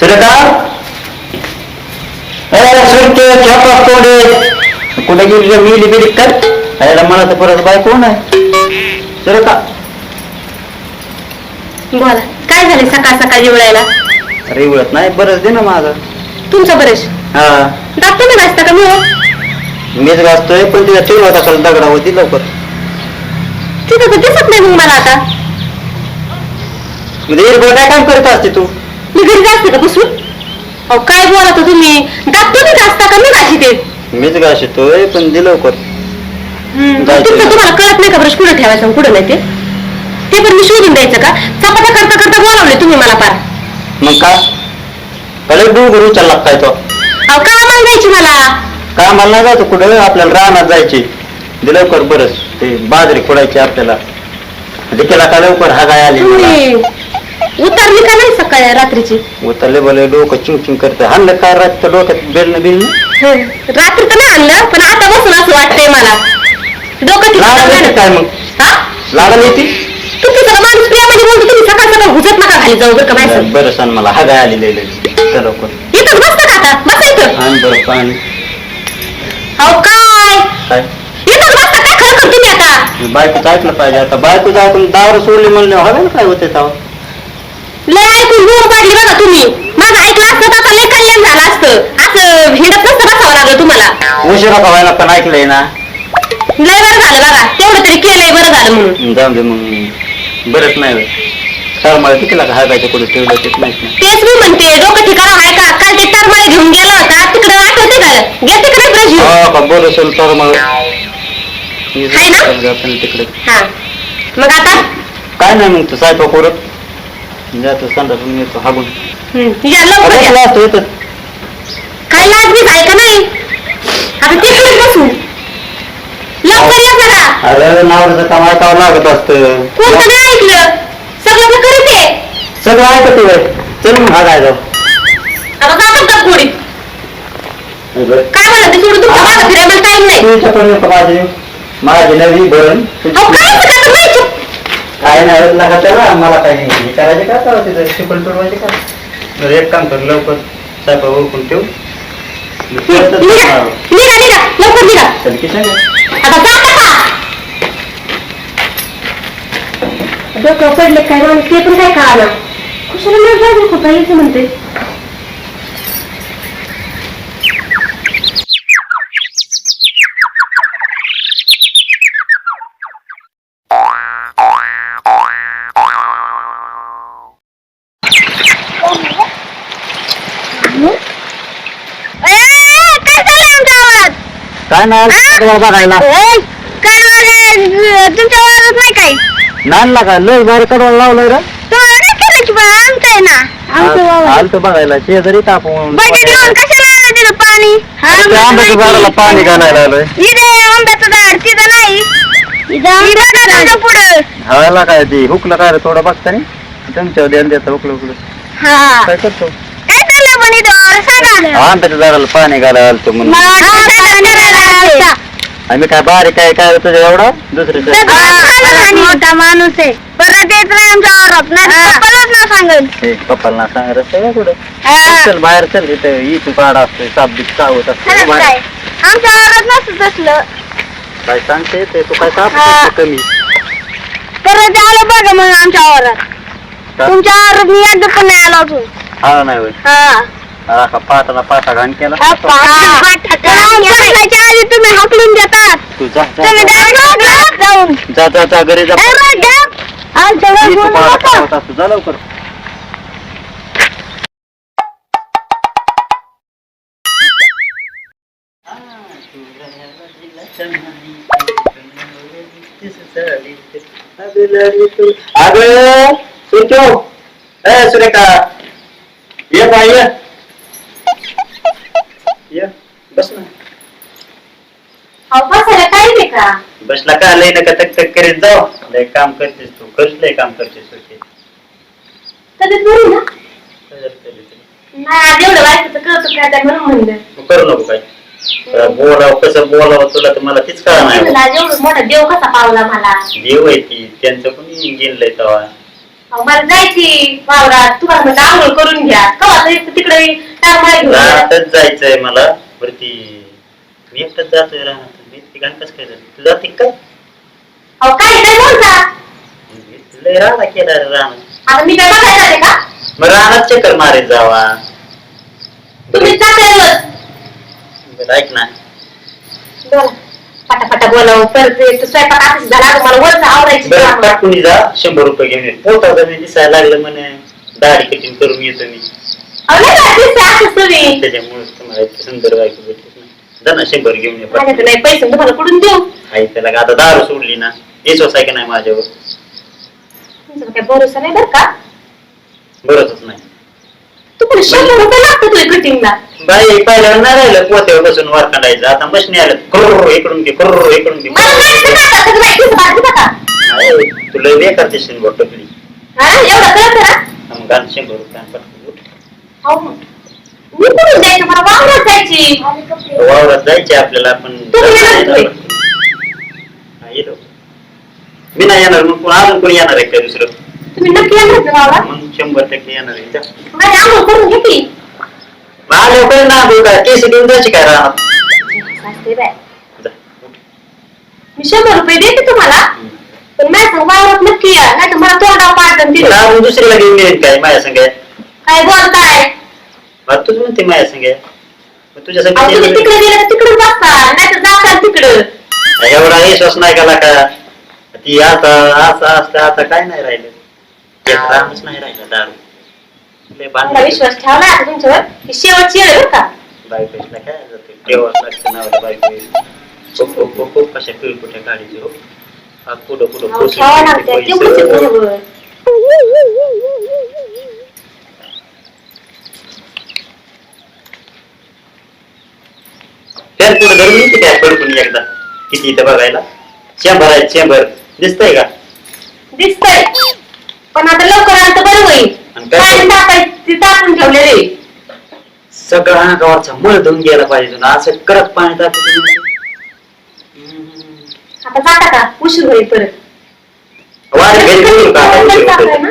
सुरेखा ए सुरके chop तोंडे कुठे गेली? Milli बिली कर अरे मला तर परत बाय कोण आहे सुरेखा बोला काय झाले सकाळ सकाळी वेळेला अरे उळत नाही बरंच दे ना माझं तुमचं बरेच हा दात तुम्ही घासता का मी हो? मीच घासतोय पण तिला ठेवला होता काल दगडा होती लवकर तिथं तर दिसत नाही मग मला आता म्हणजे एरबळ काय काम करत असते तू मी घरी जाते का बसून? अहो काय बोला तर तुम्ही? दात तुम्ही घासता का? मी ते. मीच घासतोय पण दे लवकर. जायचं. तुमचं तुम्हाला कळत नाही का ब्रश कुठं ठेवायचं आणि कुठं नाही ते? ते पण मी शोधून द्यायचं का? चपात्या करता करता बोलावले तुम्ही मला पार मग काय पहिले डोंगर उचलला काय तो? अहो का आम्हाला द्यायची मला. कामाला नाही जायचं कुठं? आपल्याला रानात जायचे. दे लवकर बरंच. ते बाजरी खोडायची आपल्याला. म्हणजे केला का लवकर? हा गाय आली मला. तुम्ही उतरली का नाही सकाळी रात्रीची? उतरले बोले डोकं चिंग चिंग करते. हाणलं काय रात डोक्यात बिलणं होय. रात्री तर नाही आणलं पण आता बसून असं वाटतंय मला. डोकं येते काय मग? हा? लागल येते? तुम्ही जरा माणूस प्रेमाने बोलतो तुम्ही सकाळ सकाळ हुजत नका खाली जाऊ बरं का माहिती बरं सांग मला. हा गाय आली लय लय चल लवकर. इथंच बसता का आता? बसा इथं. आण बरं पाणी. अहो काय? काय? इथंच बसता काय खरं कर तुम्ही आता? बायकोच ऐकलं पाहिजे आता. बायको ऐकून दावर सोडले म्हणले. हवे ना काय होते तेव्हा लय ऐकून बोर पाडली बघा तुम्ही. माझं ऐकलं असतं तर लय कल्याण झालं असतं. असं हिंडत नसतं बसावं लागलं तुम्हाला. उशिरा का व्हायला पण ऐकलंय ना. लय बरं झालं बघा. तेवढं तरी केलंय बरं झालं म्हणून. जाऊ दे मग. बरंच नाही होय. मला का हागायचं कुठे ठेवलं तेच माहीत नाही. तेच मी म्हणते डोकं ठिकाणं आहे का? काल ते टरमाळे घेऊन गेला होता. तिकडे आठवते का? घ्या तिकडे ब्रश घेऊन. हो का बोल असेल तर मग? आहे ना? तिकडे. हा. मग आता? काय नाही मग तू सायपा करत जातो संडासून येतो हागून. या लवकर या. असतो येतं काय लाज बीज आहे का नाही? आता तिकडेच बसू लवकर येत नका अरे नावाचं काम ऐकावं लागत असतं. कोणतं नाही ऐकलं. सगळं मी करीत आहे. सगळं ऐकत होय. चल मग हागाय जाऊ. आता जातात का पुढे काय म्हणत ते सोडून तुमच्या मागं फिरायला टाइम नाही. तू इथं पण माझी. माझी नवी अहो काय करता नाही चुप. काय नाही होत लागा त्याला मला काय नाही. हे करायचे का? तर तिथं शिकवण सोडवायचे का? बरं एक काम कर लवकर साहेब ओळखून ठेव. निघा. निघा निघा लवकर निघा. चल की सांग आता जाता का डोकं पडले काय माणूस ते पण काय कळालं कुशाला मला जाऊ नको म्हणते. काय नाही बघायला तुमच्या नाही लय भारी लावलंय रे. तुम्हाला आमचं ना. आलतो बघायला शेजारी तापून बकेट घेऊन कशाला आलं तिथं पाणी? आंब्याच्या झाडाला पाणी घालायला आलोय. इथे आंब्याचं झाड तिथं नाही. इथं पुढं. हवायला काय ती हुकलं काय रे थोडं बघता नाही? तुमच्या ध्यान देता हुकलं हुकलं. हा. काय करतो? काय चाललं पण इथं? सांगा आंब्याच्या झाडाला पाणी घालायला आलतो म्हणून. आम्ही काय बारीक काय काय तुझ्या एवढा? दुसऱ्याच्या मोठा माणूस आहे. परत येत नाही आमच्या वावरात नाही पप्पालाच ना सांगेल. हे पप्पाला ना सांग रस्ते का कुठं? चल बाहेर चल इथं इथून पाडा असतोय साप बीप चावत असतो काय बाहेर. आमच्या वावरात नसत असलं काय सांगते येते तू काय साप हा. दिसतो कमी? परत आलं बघा मग आमच्या वावरात का? तुमच्या वावरात मी एकदा पण नाही आलो अजून. हा नाही होय. हा. का पाटाला पाटा घाण केला. आधी तुम्ही हकलून देतात. तू जा जा, तुम्ही जा. direct जाऊन जा जा. जा घरी जा. इथं पाडा चावत असतो जा लवकर. अगं सुचो ए सुरेखा. ये बाई ये बस ना बसला का? लय नका तक तक करीत जाऊ. लय काम करतेस तू. खरंच लय काम करतेस सुट्टी काय? तू. करू नको काय? बोलाव कसं बोलावं तुला तर मला तीच कळा नाही मोठा देव कसा पावला मला? देव आहे ती. त्यांचं कोणी गेलंय तेव्हा अहो, मला जायची वावरात. तुम्हाला म्हणलं आंघोळ करून घ्या. कवा तरी तिकडे जायचंय मला. वरती मी एकटाच जातोय रानात. ती घाण कसं काय झालं तू जाते काय अहो काय काय बोलता लय राडा केला रे रानात आता मी काय बघायला जाते का? मग रानात चक्कर मारीत जावा. तुम्ही चाकरच बरं, ऐक ना. बोला. पटापटा बोलावं परत ते स्वयंपाक आताच झाला तुम्हाला वरच आवरायची बरं. टाकून जा. शंभर रुपये घेऊन ये. पोटाचा मी दिसायला लागलं म्हणे. दाढी कटिंग करून येतो मी. अहो, नाही का, दिसते असंच तुम्ही. त्याच्यामुळे तुम्हाला इतकी सुंदर बायको भेटली. जा ना शंभर घेऊन ये. माझ्याकडे नाही पैसे तुम्हाला कुठून देऊ? आई त्याला का आता दारू सोडली ना. विश्वास आहे का नाही माझ्यावर? तुमचा काय भरोसा नाही बरं का? बरंच नाही. तुम्हाला शंभर रुपये लागतात तुझ्या कटिंगला बाई पहिल्यावर नाही राहिलं पोत्यावर बसून वर काढायचं आता मशनी आलं करोड इकडून घे करोड इकडून घे. मला माहिती का आई, तुला बेकार दिसेल बघ टपली हा एवढं कळत ना मग गाण शंभर रुपये पटकन. उठ. अहो, मी कुठून जायचं मला वावरात जायची वावरात जायचे आपल्याला येणार? हा, येतो. मी नाही येणार मग कोण अजून कोणी येणार आहे का दुसरं? तुम्ही नक्की येणार का वावरात मग शंभर टक्के येणार आहे जा. माझी आंघोळ करून घेतली मग आल्यावर ना काय केस घेऊन जायची काय राहणार. बाय. जा. मी शंभर रुपये देते तुम्हाला पण माझ्या वावरात नक्की या. नाही तर मला तोंडावर पाडतं पण तिला अजून दुसरीला घेऊन येईन काय? माझ्या संग? काय बोलताय? मग तूच म्हणते माझ्या संग. मग अहो, तुम्ही तिकडे गेलं तर बसता नाही तर जाताल तिकडं? एवढा विश्वास नाही का का? ती आता असं असतं आता काय नाही राहिलं. ते रामच नाही राहिलं दारू. लय मला बांधलं विश्वास ठेवला आता तुमच्यावर? शेवटची आहे बरं का? बायकोला काय जाते? देवाच लागतं नावाला बायको. खूप खूप खूप खूप कशा पिळकुट्या काढायची हो. हा पुढं पुढं अहो, पोचून ठेवा ते लागते तेवढंच आहे पैसे. बरोबर त्यात पुढे धरून येते काय पडकून एकदा? किती इथं बघायला? शंभर आहे शंभर. दिसतंय का? दिसतंय. पण आता लवकर आलं तर बरं होईल. आणि काय? पाणी टाकायचं ते टाकून ठेवलेले. सगळा अंगावरचा मळ धुवून गेला पाहिजे ना असं करत पाणी टाकत आता जाता का? उशीर होईल परत. वारे घरी बोलू का आता उशीर टाकाय होतोय. ना?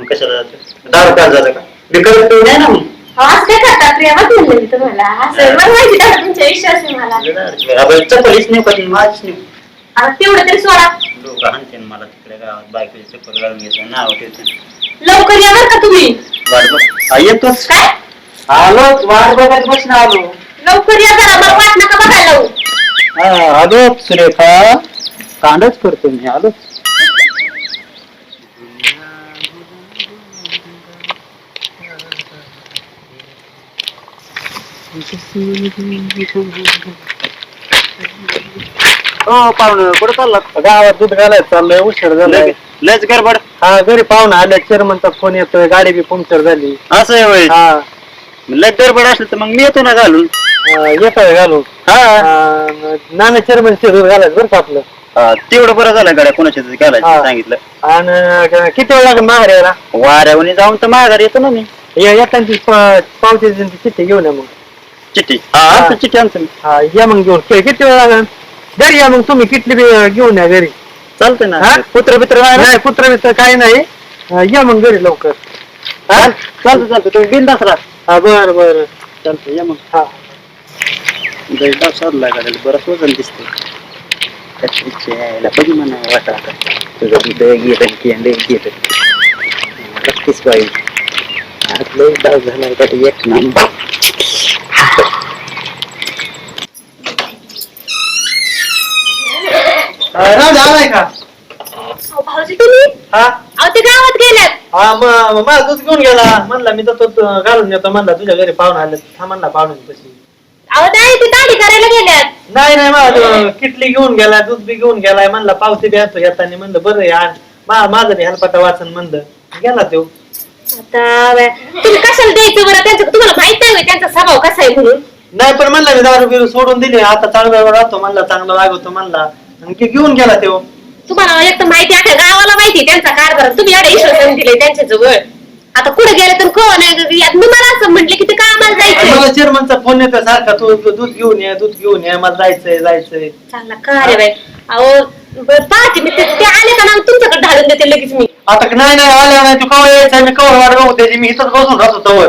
मग कशाला जातो? दारू जातं का? मी करत आहे ना मग. अहो, असं काय करता? प्रियावर म्हणलं मी तुम्हाला. असं मला माहिती का तुमचा विश्वास आहे मला. आपण चपलीच नाही कधी माझीच नाही. आता तेवढं तरी सोडा. लोक हाणते मला तिकडे गावात. बायकोची चप्पल घालून घेतो नाव ठेवते. लवकर या बरं का तुम्ही. वाट बघ. हा, येतोच. काय? आलो वाट बघत ना आलो. लवकर या जरा मग वाट नका बघायला लावू. हा आलो सुरेखा. कांडच करतो मी आलो. हो पाहुणं कुठं चालला गावात दूध घालायचं चाललंय उशीर झालाय. गडबड. हा घरी पाहुणा आल्या चेअरमनचा फोन येतोय गाडी बी पंक्चर झाली. असं आहे होय? हा. लय गडबड असलं तर मग मी येतो ना घालून. येतोय घालून. हा. नाना चेअरमनचे दूध घालायचं बरं का आपलं? हा, तेवढं बरं झालं गाड्या कोणाच्या तरी घालायचं हा. सांगितलं. आणि किती वेळ लागेल माघार यायला वाऱ्यावणी जाऊन तर माघार येतो ना मी. येताना पावती चिठ्ठी घेऊन या मग? चिठ्ठी. हा. आणतो मी हा या मग घेऊन. कि- किती वेळ लागेल? घरी या मग तुम्ही. बी घेऊन या घरी? चालतंय ना. हा? पुत्र बित्र नाही कुत्र बित्र काही नाही. हा, या मग घरी लवकर. हा? चालतं चालतं तुम्ही बिंदास राहा. हा बर बर. चालतं या मग. हा. दैदा साधला गाड्याला बरंच वजन त्याच्या यायला कधी म्हणा वाटा आता तुझं दूध नक्कीच डाव झाला का ते एक नंबर राजा आलाय का अहो, भाऊजी तुम्ही हा? अहो ते गावात गेल्यात. हा मग माझा दूध घेऊन गेला. म्हणला मी तर तो घालून येतो म्हणला तुझ्या घरी पाहुणे आले हा म्हणला पाहुणे तशी अहो नाही ते दाढी करायला गेल्यात. नाही नाही माझं किटली घेऊन गेला दूध बी घेऊन गेलाय म्हणला पावती बी आणतो येताना. म्हणलं बरं यार मा माझं बी हलपाटा वाचन म्हणलं. गेला तो. आता बाय, तुम्ही कशाला द्यायचं बरं? त्यांचं तुम्हाला माहीत नाही होय त्यांचा स्वभाव कसा आहे म्हणून. नाही पण म्हणला मी दारू बिरू सोडून दिली. आता चांगला राहतो म्हणला चांगला लागतो म्हणला. आणि ते घेऊन गेला तो. तुम्हाला एक तर माहिती आहे गावाला माहिती आहे त्यांचा कारभार. तुम्ही एवढे विश्वास दिले त्यांच्या जवळ आता कुठे गेले तर कोण आहे? आता मी मला असं म्हटलं की ते कामाला जायचं मला चेअरमनचा फोन येतो सारखा तू तू दूध घेऊन ये दूध घेऊन ये मला जायचंय जायचंय. चांगला कार्य बाई. अहो बरं पाहते मी ते ते आले का ना तुमच्याकडे ढालून देते लगेच मी. आता नाही नाही आल्या नाही? तू कवा यायचा? मी कवा वाट बघू त्याची मी इथंच बसून राहतो तवर.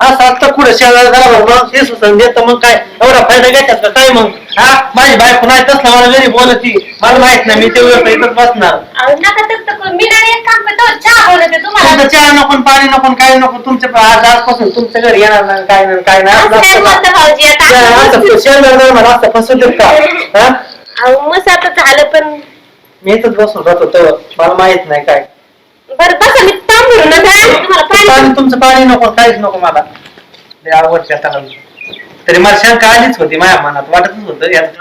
असं आता कुठं शेजारी झाला मग सुचन देत मग काय? एवढा फायदा का? काय मग? हा? माझी बायको नाही तसलं मला घरी बोलती मला माहीत नाही मी ते वेळ इथंच बसणार. अहो, नका तर तर. मी नाही एक काम करतो चहा बनवते तुम्हाला. तुमचं चहा नको पाणी नको काय नको तुमच्या आज आजपासून तुमच्या घरी येणार नाही काय नाही काय नाही. असं काय असं बोलता भाऊजी आता असं शेजार झाला मला असं फसू देत का? हा? अहो मस्त आता झालं पण. मी इथंच बसून राहतो तवर मला माहीत नाही काय. बरं बसा मी तुम्हाला पाणी पाणी तुमचं पाणी नको काहीच नको मला. लय आवडते आता. मला. तरी मला शंका आलीच होती माझ्या मनात वाटतच होतं. यात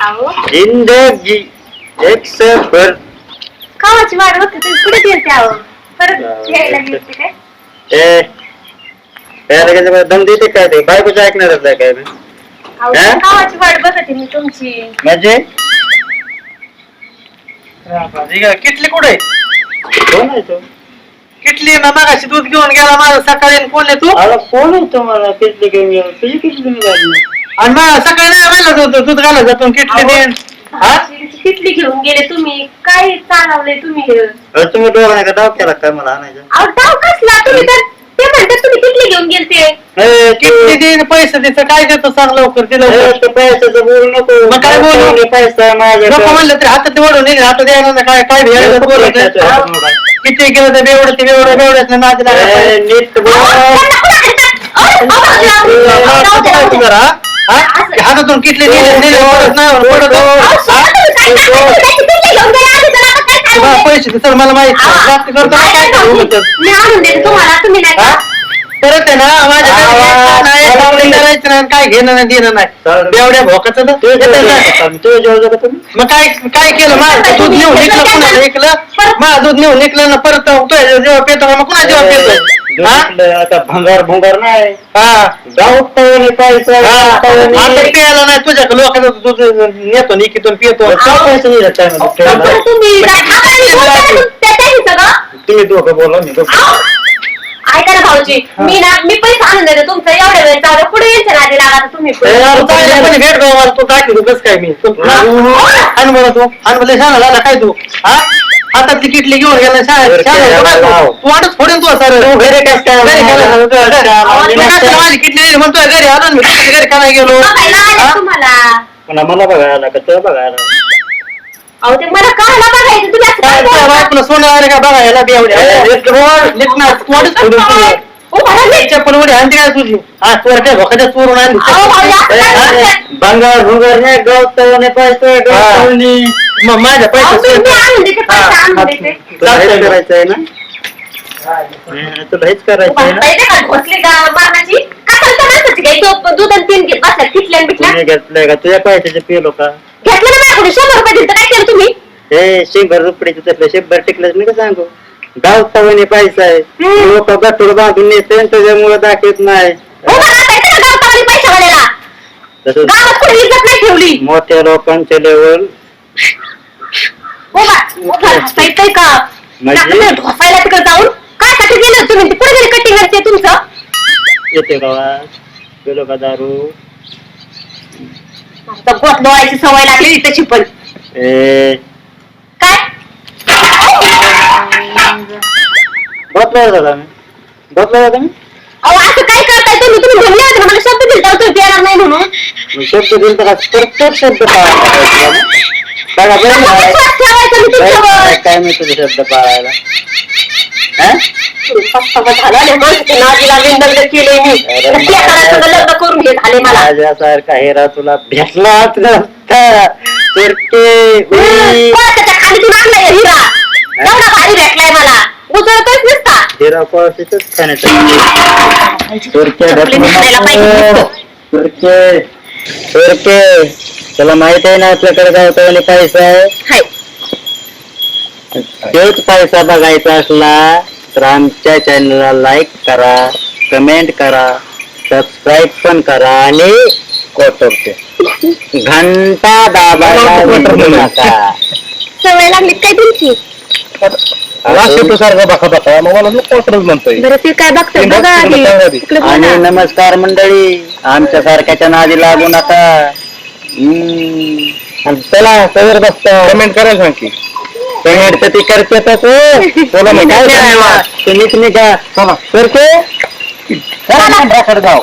अहो. जिंदगी एक सफर कावाची वाट बघते तुम्ही कुठे गेलते अहो. परत यायला गेलते काय? ए दम देते काय ते? बायकोचं ऐकणारच आहे काय मी अहो हा? वाट बघते मी तुमची. म्हणजे? किटली कुठे? कोण आहे तो? किटली ना मगाशी दूध घेऊन गेला माझं सकाळी आणि कोण आहे तू? अरे कोण आहे तुम्हाला किटली घेऊन गेलो? तुझी किटली आणि मग सकाळी नाही घालत होतं दूध घालत जातो किटली देन. हा? भाऊजी, किटली घेऊन गेले तुम्ही. काय चालवलंय तुम्ही अरे तुम्ही डोळा का डाव केला काय मला आणायचं? अहो डाव कसला तुम्ही तर ते म्हणतात तुम्ही किटली घेऊन गेलते. ए, किटली तू- देईन पैसे द्यायचं काय देतो सांग लवकर ते पैशाचं बोलू नको. मग काय बोलू? पैसा- पैसा. नको म्हणलं तरी हातात ओढून नेले हातात नाही काय काय भेळ बोलत किती गेलं तर बेवडं ते बेवडं बेवड्यात नाच लागला नीट बोल. हातातून किटली नेले नेले पडत नाही पडत अहो, पैसे मला माहीत नाही. जास्त करतो ना, काय करू म्हणतात. मी आणून देते तुम्हाला तुम्ही नाही? का? परत आहे ना माझ्या नाही, करायचं नाही, काय घेणं नाही देणं नाही. बेवड्या भोकाचं ना? तू जाऊ? मग काय काय केलं? माझं दूध नेऊन निघलं कुणाला निघलं माझं दूध नेऊन निघलं ना परत तो जेव्हा पेतो मग कुणा जेव्हा पेतो? हा? दुसरं आता भंगार भंगार नाही. हा. गावात पाहुणे. आता प्यायला नाही तुझ्या दूध नेतो निकितून पितो. तुम्ही दोघं बोला मी दोघं भाऊजी मी ना मी पैसे आणून देते तुमचं एवढ्या वेळ चालू पुढे यायचं नादी लागा आता तुम्ही? ए, यार, तू काय पण भेट गं मला, तू टाकी तू कसं काय मी? आण बरं तू. आण बरं शाळा झाला काय तू? हा? हातातली किटली घेऊन गेला शाळेत बरं, शाळेत काय तू? काय. तू? तू वाटच फोडेन तू सर घरी काय. माझी किटली नेली म्हणतोय घरी आलो आणि मी तुझ्या घरी का नाही गेलो? बघायला आले हा? तुम्हाला. पुन्हा मला बघायला का तुला बघायला. अहो ते मला कळलं बघायचं? तुम्ही असं काय काय बोलता? बायकोला सोनं का बघा याला बी ना, तू वाटच फोडून तुझं. उडी आणते काय तुझी. हा भोकाच्या चोरून आणली? अहो, भाऊ? भंगार भुंगार नाही. गावात पाहुणे पैसे. गावात पाहुणे. मग माझ्या अहो, पैसे तुम्ही आणून देते पैसे आणून देते. तुला हेच चालतंय. करायचंय ना? हं, तुला हेच करायचंय ना तुम्हाला माहिती आहे का? घोसली का मारण्याची? कशाला तर माणसाची काय तो दूध आणि तीन घेत बसल्या तिथल्या आणि बिथल्या. तुम्ही घेतलंय का? तुझ्या पैशाचे पिलो का? घेतलं ना माझ्याकडून? शंभर रुपये दिले तर काय केलं तुम्ही? हे शंभर टिकलं मी का सांगू? गाव पाहुणे पैसा आहे. लोक गटूड बांधून नेते आणि त्याच्यामुळे दाखवत नाही. हो ना गावात कोणी इज्जत नाही ठेवली. मोठ्या लोकांच्या लेवल का? टाकलं ढोसायला तिकडे जाऊन. काय साठी गेलं तुम्ही? गेले तुमचं? येते गावात पिलो का दारू? आता गोत लोळायची सवय लागली त्याची पण. ए. काय? मी. मी? अहो असं काय करताय तुम्ही? तुम्ही म्हणले होते ना मला शब्द दिलता तुम्ही पिणार नाही म्हणून. शब्द दिल तर प्रत्येक शब्द पाळायला. बघा आता बरं विश्वास ठेवायचा मी तुमच्यावर काय मी तुझे शब्द पाळायला? हा? पस्तावा झाला. रे माणसाच्या नादीला विंदल केले मी. अरे त्या करायचं लग्न करून घे झाले मला. माझ्यासारखा हेरा तुला उई. कोणाच्या खालीतून आणलाय हिरा एवढा भारी भेटलाय मला उचलतच नसता हिरा पळशीतच खाण्याचं सुरके चपली निघायला पाहिजे नुसतं. सुरके सुरके तुला माहीत आहे ना आपल्याकडे गावतावानी पैसा आहे? हाय. तोच पैसा बघायचा असला तर आमच्या चॅनलला लाईक करा कमेंट करा सबस्क्राईब पण करा आणि कोटरते घंटा दाबायला विसरू नका. सवय लागली काय तुमची? तू सारखा मग मला लोक क्वार्टरच म्हणतोय. बरं ते काय ते बघ, आधी. तिकडे बोला. आणि नमस्कार मंडळी. आमच्या सारख्याच्या नादी लागू नका. हम्म. आणि चला सगळं बसता. कमेंट करायला सांग की. पेमेंट तर ती करते बोला मग काय तुम्हीच निघा. चला. करते गाव